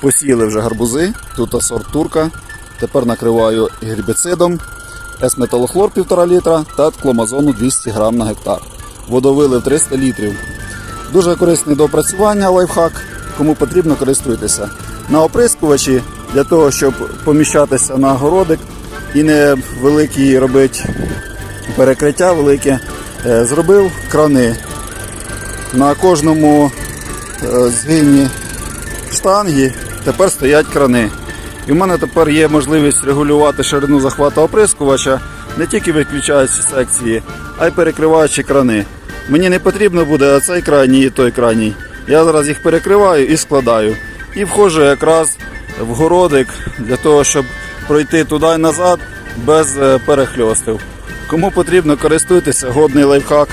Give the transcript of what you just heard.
Посіяли вже гарбузи, тут сорт турка. Тепер накриваю гербіцидом, С-металохлор 1,5 літра та кломазону 200 грам на гектар. Водовилив 300 літрів. Дуже корисне до опрацювання лайфхак. Кому потрібно, користуйтеся. На оприскувачі для того, щоб поміщатися на городик і не великі робити перекриття велике, е, зробив крани. На кожному е, згині штанги тепер стоять крани. І в мене тепер є можливість регулювати ширину захвату оприскувача, не тільки виключаючи секції, а й перекриваючи крани. Мені не потрібно буде цей крайній і той крайній. Я зараз їх перекриваю і складаю. І входжу якраз в городик для того, щоб пройти туди і назад без е, перехльостів. Кому потрібно, користуйтеся, годний лайфхак.